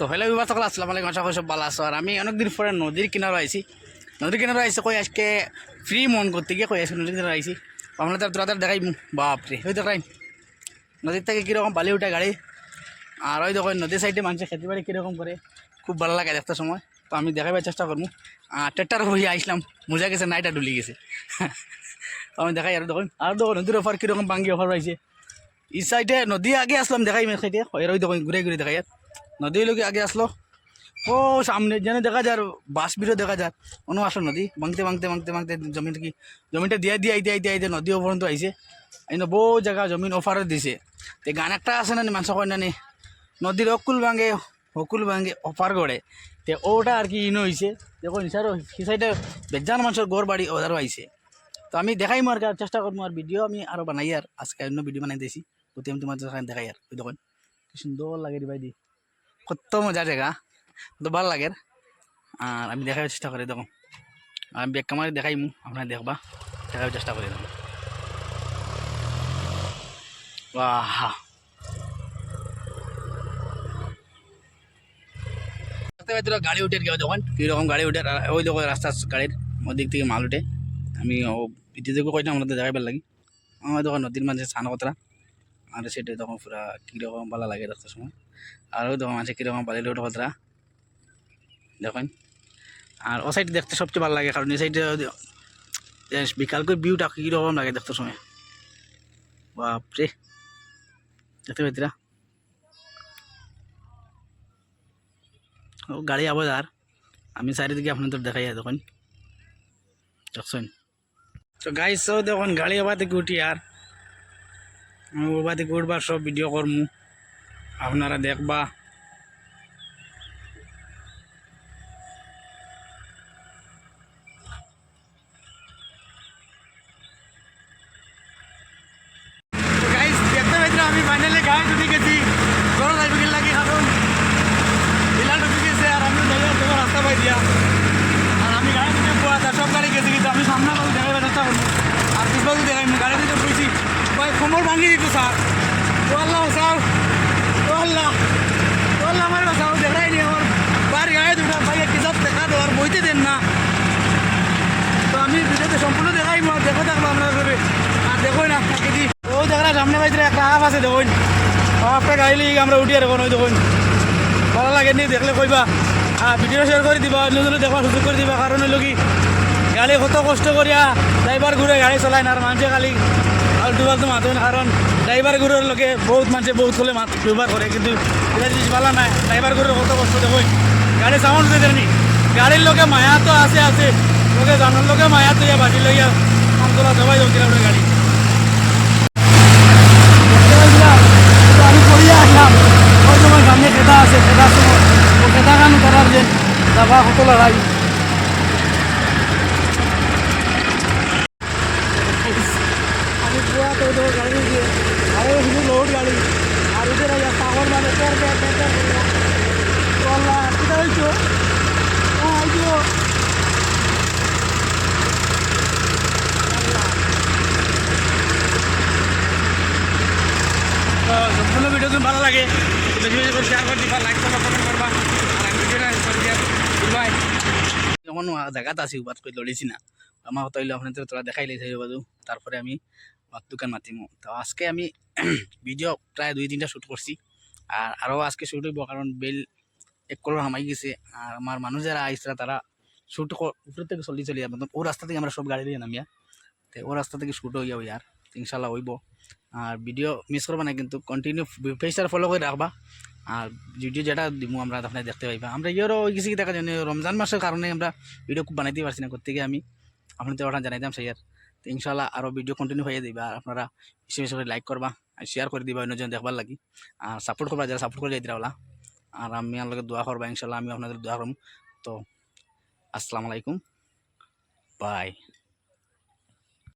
তো হ্যালো বিবাহ সকল আসসালামু আলাইকুম, আশা সব ভালো আছো। আর আমি অনেকদিন পরে নদীর কিনারে আইছি। নদীর কিনারে আইসি কই আজকে ফ্রি মন করতে গিয়ে কই আজকে নদীর কিনারে আইছি। আমরা তো তোরা দেখাই বাপরে, ওই দেখাই নদীর থেকে কীরকম বালি উঠে গাড়ি, আর ওই দেখো নদীর সাইডে মানুষের খেতে বাড়ি কীরকম করে, খুব ভালো লাগে দেখতে সময়। তো আমি দেখাবার চেষ্টা করব। আর ট্রেক্টার হয়ে আইসলাম মজা গেছে, নাইটা ডুলি গেছে। তো আমি দেখাই, আর দেখুন, আর দেখো নদীর অফার কীরকম বাঙ্গি অফার পাইছে এই সাইডে নদী আগে আসলাম দেখাই সাইডে ওই দেখুন, ঘুরে ঘুরে দেখাই আর। নদীর লোকে আগে আসলো ও সামনে যেন দেখা যায় বাস বিরো দেখা যায়। অন্য আসলো নদী, ভাঙতে ভাঙতে ভাঙতে ভাঙতে জমিন কি জমিনটা দিয়ে দিয়ে আইতে আইতে আইতে নদী পর্যন্ত আইছে এই বহু জায়গা জমিন অফারত দিছে। তে গান একটা আছে না মানুষ কয় না নদীর অকুল ভাঙে হকুল ভাঙে অফার গড়ে তে ওটা আর কি ইনো হয়েছে দেখো নিচার সি সাইডে বেজান মানুষের গড় বাড়ি ওদারও আইছে তো আমি দেখাই আর চেষ্টা করব আর ভিডিও আমি আরও বানাই আর আজকে অন্য ভিডিও বানাই দিয়েছি ওতে আমি তোমার দেখাই আর দেখুন, কি সুন্দর লাগে রে ভাই দি। কত মজার জায়গা। তো ভালো লাগে। আর আমি দেখার চেষ্টা করি, দেখো। আমি ব্যাগ কামারে দেখাই মু আপনার দেখবা। দেখার চেষ্টা করি, দেখো। বাহ রাস্তায় ভেতরে গাড়ি উঠে কেউ দেখুন, কীরকম গাড়ি উঠে ওই দেখো রাস্তা গাড়ির ওদিক থেকে মাল উঠে। আমি ও ভিডিওকে কইলাম আমাদের দেখাবার লাগি। আমার দেখো নদীর মাঝে স্নান কতরা আর সেটা তখন পুরা কীরকম ভালো লাগে রাস্তার সময়। আর ওই দেখো মাঝে কীরকম বালি উঠে কতরা দেখুন। আর ও সাইড দেখতে সবচেয়ে ভালো লাগে, কারণ এই সাইডে বিকাল করে ভিউটা কীরকম লাগে দেখতে সময়। বাপরে। দেখতে পেতিরা ও গাড়ি আবার আর। আমি চারিদিকে আপনাদের দেখাই দেখুন। দেখছেন? তো গাইছ দেখুন গাড়ি আবার থেকে উঠি আর। আমি উঠবার সব ভিডিও করমু। আপনারা দেখবা। আমি ফাইনালি গাড়ি ঢুকে গেছি গরম লাগবে গেল লাগে কারণ বিলাল ঢুকে গেছে আর আমি যাই তোমার রাস্তা পাই দিয়া আর আমি গাড়ি ঢুকে পোয়া তার সব গাড়ি গেছে কিন্তু আমি সামনে করে দেখাবার চেষ্টা করব আর পিছনে দেখাই গাড়ি দিতে বুঝছি ভাই কোমর ভাঙি দিত স্যার ও আল্লাহ স্যার ও আল্লাহ ও আল্লাহ আমার স্যার দেখাই আমার বাড়ি গাড়ি দুটা ভাই কিসব দেখা দো আর বইতে দেন না তো আমি ভিডিওতে সম্পূর্ণ দেখাই দেখো থাকব আপনার করে আর দেখো না কি ও দেখা সামনে বাইরে একটা হাফ আছে দেখুন হাফটা গাড়ি লিগে আমরা উঠি আর এখন ওই দেখুন ভালো লাগে নি দেখলে কইবা আর ভিডিও শেয়ার করে দিবা অন্যজনে দেখবার সুযোগ করে দিবা কারণ হইল কি গাড়ি কত কষ্ট করিয়া ড্রাইভার ঘুরে গাড়ি চলাই না আর মানুষে খালি আলটু ফালতু মাতুন কারণ ড্রাইভার ঘুরের লোকে বহুত মানুষে বহুত হলে মাত ব্যবহার করে কিন্তু এটা জিনিস ভালো নাই ড্রাইভার ঘুরে কত কষ্ট দেখুন গাড়ি সাউন্ড দিতে নি গাড়ির লোকে মায়া তো আছে আছে। লোকে জানার লোকে মায়া তো ইয়া বাজি লইয়া কাম তোলা সবাই আপনার গাড়ি দেখতে পাইছিলাম, কিন্তু আমি পড়িয়া আসলাম ওই সময় সামনে খেতা আছে খেতার সময় ও খেতা খান করার যে দাবা কত লড়াই আমি পুয়া তো ওদের গাড়ি দিয়ে আরে শুধু লোড গাড়ি আর ওদের এই পাগল মানে পের পের পের পের করে হ্যাঁ হইছো তো সম্পূর্ণ ভিডিও ভালো লাগে বেশি যখন জায়গাত আছি বাদ করে লড়িছি না আমার হইল আপনাদের তোরা দেখাই লাইছে বাজু তারপরে আমি দোকান মাতিমু? তো আজকে আমি ভিডিও প্রায় দুই তিনটা শ্যুট করছি আর আরও আজকে শ্যুট হইব কারণ বেল এক কলর হামাই গেছে। আর আমার মানুষ যারা আইসরা, তারা শ্যুট উপর থেকে চলি চলি যাবে ও রাস্তা থেকে আমরা সব গাড়ি দিয়ে নামিয়া, তো ও রাস্তা থেকে শ্যুট হইয়া হই আর ইনশাল্লাহ হইব। আর ভিডিও মিস করবা না, কিন্তু কন্টিনিউ পেজটা ফলো করে রাখবা। আর ভিডিও যেটা দিব আমরা আপনার দেখতে পাইবা। আমরা ইয়েরও কিছু দেখা জানি রমজান মাসের কারণে আমরা ভিডিও খুব বানাইতে পারছি না করতে গিয়ে আমি। আপনাদের ওটা জানাইতাম সেই আর তো ইনশাল্লাহ আরও ভিডিও কন্টিনিউ হয়ে দিবা আর আপনারা বেশি বেশি করে লাইক করবা, আর শেয়ার করে দিবা, অন্যজন দেখবার লাগি। আর সাপোর্ট করবা, যারা সাপোর্ট করে যাই দিলা আর আমি আপনাকে দোয়া করব ইনশাল্লাহ আমি আপনাদের দোয়া করব। তো আসসালামু আলাইকুম। বাই